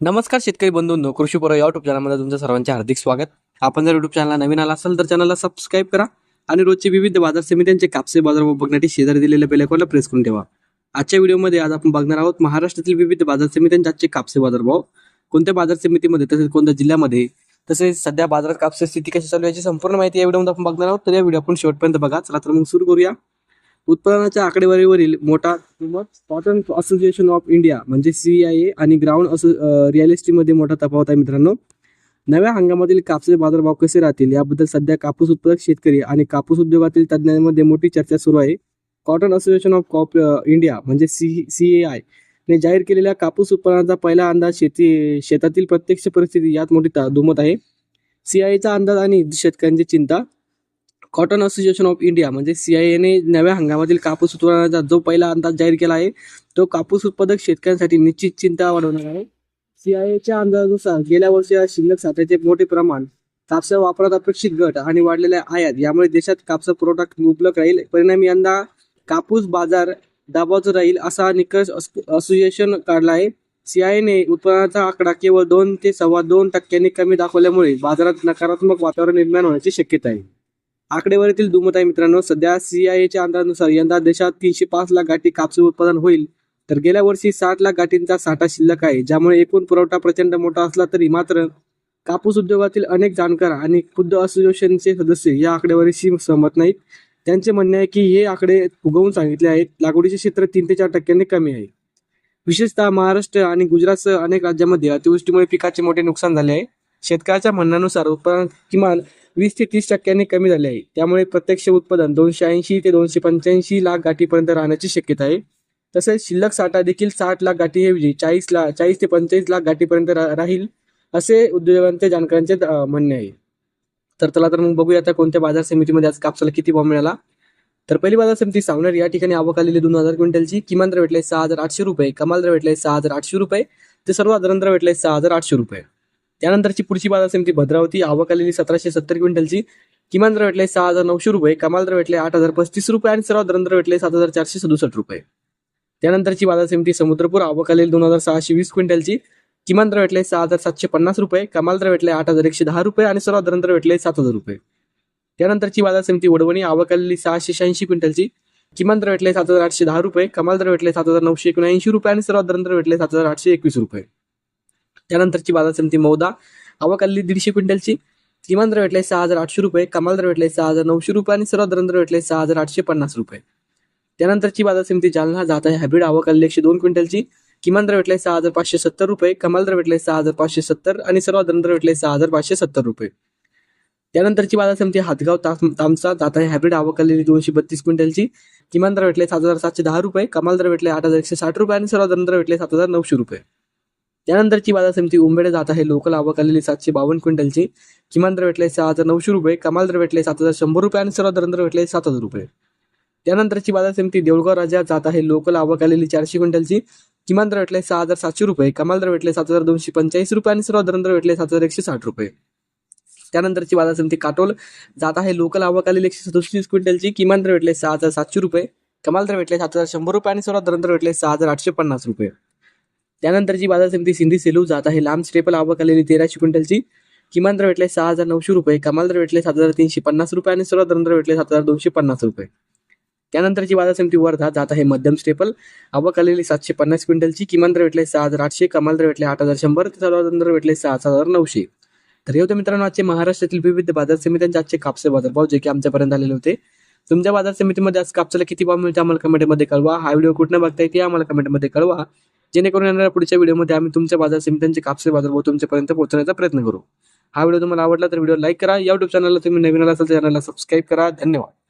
नमस्कार शेतकरी बंधूंनो कृषी पर्व युट्यूब चॅनलमध्ये तुमच्या सर्वांचे हार्दिक स्वागत. आपण जर युट्यूब चॅनलला नवीन आला असाल तर चॅनलला सबस्क्राईब करा आणि रोजचे विविध बाजार समित्यांचे कापसे बाजार बघण्यासाठी शेजारी दिलेल्या बेलेकॉनला प्रेस करून ठेवा. आजच्या व्हिडिओमध्ये आज आपण बघणार आहोत महाराष्ट्रातील विविध बाजार समित्यांचे आजचे कापसे बाजारभाव कोणत्या बाजार समितीमध्ये तसेच कोणत्या जिल्ह्यामध्ये तसेच सध्या बाजारात कापसे स्थिती कशी चालू आहे याची संपूर्ण माहिती या व्हिडिओमध्ये आपण बघणार आहोत. तर या व्हिडिओ आपण शेवटपर्यंत बघा. चला तर मग सुरू करूया. उत्पादनाच्या आकडेवारीवरील मोठा किंमत कॉटन असोसिएशन ऑफ इंडिया म्हणजे सी आय ए आणि ग्राउंड असो रिअलिस्टीमध्ये मोठा तफावत आहे मित्रांनो. नव्या हंगामातील कापसे बाजारभाव कसे राहतील याबद्दल सध्या कापूस उत्पादक शेतकरी आणि कापूस उद्योगातील तज्ज्ञांमध्ये मोठी चर्चा सुरू आहे. Cotton association of cop India म्हणजे सी सी ए आय ने जाहीर केलेल्या कापूस उत्पादनाचा पहिला अंदाज शेती शेतातील प्रत्यक्ष परिस्थिती यात मोठी दुमत आहे. सी आयचा अंदाज आणि शेतकऱ्यांची चिंता कॉटन असोसिएशन ऑफ इंडिया म्हणजे सीआयएने नव्या हंगामातील कापूस उत्पादनाचा जो पहिला अंदाज जाहीर केला आहे तो कापूस उत्पादक शेतकऱ्यांसाठी निश्चित चिंता वाढवणार आहे. सीआयएच्या अंदाजानुसार गेल्या वर्षी या शिल्लक साठ्याचे मोठे प्रमाण कापसा वापरात अपेक्षित घट आणि वाढलेल्या आयात यामुळे देशात कापसा पुरवठा मुबलक राहील. परिणामी यंदा कापूस बाजार दाबाचा राहील असा निकष असोसिएशन काढला आहे. सीआयएने उत्पादनाचा आकडा केवळ दोन ते सव्वा दोन टक्क्यांनी कमी दाखवल्यामुळे बाजारात नकारात्मक वातावरण निर्माण होण्याची शक्यता आहे. आकडेवारीतील दुमत आहे मित्रांनो. सध्या सीआयएच्या अंदाजानुसार यंदा देशात तीनशे पाच लाख गाठी कापसी उत्पादन होईल. तर गेल्या वर्षी साठ लाख गाठींचा साठा शिल्लक आहे. ज्यामुळे एकूण पुरवठा प्रचंड मोठा असला तरी मात्र कापूस उद्योगातील अनेक जाणकार आणि खुद्द असोसिएशनचे सदस्य या आकडेवारीशी सहमत नाहीत. त्यांचे म्हणणे आहे की हे आकडे उगवून सांगितले आहेत. लागवडीचे क्षेत्र तीन ते चार टक्क्यांनी कमी आहे. विशेषतः महाराष्ट्र आणि गुजरातसह अनेक राज्यांमध्ये अतिवृष्टीमुळे पिकाचे मोठे नुकसान झाले आहे. शेतकऱ्याच्या म्हणण्यानुसार उत्पादन किमान वीस ते तीस टक्क्यांनी कमी झाले आहे. त्यामुळे प्रत्यक्ष उत्पादन दोनशे ऐंशी ते दोनशे पंच्याऐंशी लाख गाठीपर्यंत राहण्याची शक्यता आहे. तसेच शिल्लक साठा देखील साठ लाख गाठीऐवजी चाळीस लाख चाळीस ते पंचेचाळीस लाख गाठीपर्यंत राहील असे उद्योजकांचे जाणकारांचे म्हणणे आहे. तर चला तर मग बघूया आता कोणत्या बाजार समितीमध्ये आज कापसाला किती भाव मिळाला. तर पहिली बाजार समिती सावनेर या ठिकाणी आवक आलेली दोन हजार क्विंटलची. किमान दर भेटले सहा हजार आठशे रुपये कमाल दर भेटले सहा हजार आठशे रुपये. ते सर्वसाधारण दर भेटले सहा हजार आठशे रुपये. त्यानंतरची पुढची बाजार समिती भद्रावती आवक आलेली सतराशे सत्तर क्विंटलची. किमान दर भेटले सहा हजार नऊशे रुपये. कमाल दर भेटले आठ हजार पस्तीस रुपये आणि सर्वात दर भेटले सात हजार चारशे सदुसष्ट रुपये. त्यानंतरची बाजार समिती समुद्रपूर आवक आलेली दोन हजार सहाशे वीस क्विंटलची. किमान दर भेटले सहा हजार सातशे पन्नास रुपये. कमाल दर भेटले आठ हजार एकशे दहा रुपये आणि सर्वात दर भेटले सात हजार रुपये. त्यानंतरची बाजार समिती वडवणी आवक आलेली सहाशे शहाऐंशी क्विंटलची. किमान दर भेटले सात हजार आठशे दहा रुपये. कमाल दर भेटले सात हजार नऊशे एकोणऐंशी रुपये आणि सर्वात दर भेटले सात हजार आठशे एकवीस रुपये. त्यानंतरची बाजार समिती मौदा. आवक आलेली दीडशे क्विंटलची. किमान दर भेटले सहा हजार आठशे रुपये कमाल दर भेटले सहा हजार नऊशे रुपये आणि सर्वात दर भेटले सहा हजार आठशे पन्नास रुपये. त्यानंतरची बाजार समिती जालना जात आहे. हायब्रिड आवक आलेली एकशे दोन क्विंटलची. किमान दर भेटले सहा हजार पाचशे सत्तर रुपये कमाल दर भेटले सहा हजार पाचशे सत्तर आणि सर्वात दर भेटले सहा हजार पाचशे सत्तर रुपये. त्यानंतरची बाजार समिती हातगाव ताम- तामसा जात आहे. हायब्रिड आवक आलेली दोनशे बत्तीस क्विंटलची. किमान दर भेटले सात हजार सातशे दहा रुपये कमाल दर भेटले आठ हजार एकशे साठ रुपये आणि सर्वात दर भेटले सात हजार नऊशे रुपये. त्यानंतरची बाजार समिती उंबेडे जात आहे. लोकल आवक आलेली सातशे बावन्न क्विंटलची. किमान दर भेटले सहा हजार नऊशे रुपये. कमाल दर भेटले सात हजार शंभर रुपये आणि सर्व दर भेटले सात हजार रुपये. त्यानंतरची बाजार समिती देऊळगाव राजा जात आहे. लोकल आवक आलेली चारशे क्विंटलची. किमान दर भेटले सहा हजार सातशे रुपये. कमाल दर भेटले सात हजार दोनशे पंचाळीस रुपये आणि सर्व दर भेटले सात हजार एकशे साठ रुपये. त्यानंतरची बाजार समिती काटोल जात आहे. लोकल आवक आलेली एकशे सदोतीस क्विंटलची. किमान दर भेटले सहा हजार सातशे रुपये. कमाल दर भेटले सात हजार शंभर रुपये आणि सर्व दर भेटले सहा हजार आठशे पन्नास रुपये. त्यानंतरची बाजार समिती सिंधी सेलू जात आहे. लांब स्टेपल आवक आलेली तेराशे क्विंटलची. किमान दर भेटले सहा हजार नऊशे रुपये. कमाल दर भेटले सात हजार तीनशे पन्नास रुपये आणि सर्वात दर भेटले सात हजार दोनशे पन्नास रुपये. त्यानंतरची बाजार समिती वर्धा जात आहे मध्यम स्टेपल. आवक आलेली सातशे पन्नास क्विंटलची. किमान दर भेटले सहा हजार आठशे. कमाल दर भेटले आठ हजार शंभर. तर सर्वात दर भेटले सहा हजार नऊशे. तर हे होते मित्रांनो आजचे महाराष्ट्रातील विविध बाजार समित्यांचे आजचे कापसे बाजारभाव जे की आमच्यापर्यंत आलेले होते. तुमच्या बाजार समितीमध्ये आज कापसाला किती भाव मिळतो आम्हाला कमेंटमध्ये कळवा. हा व्हिडिओ कुठनं बघताय ते आम्हाला कमेंटमध्ये कळवा. जेणेकरून येणाऱ्या पुढच्या व्हिडिओमध्ये आम्ही तुमच्या बाजार समित्यांचे कापसे बाजारभाव तुमच्यापर्यंत पोहोचण्याचा प्रयत्न करू. हा व्हिडिओ तुम्हाला आवडला तर व्हिडिओ लाईक करा. या युट्यूब चॅनलला तुम्ही नवीन आला असेल तर चॅनलला सबस्क्राईब करा. धन्यवाद.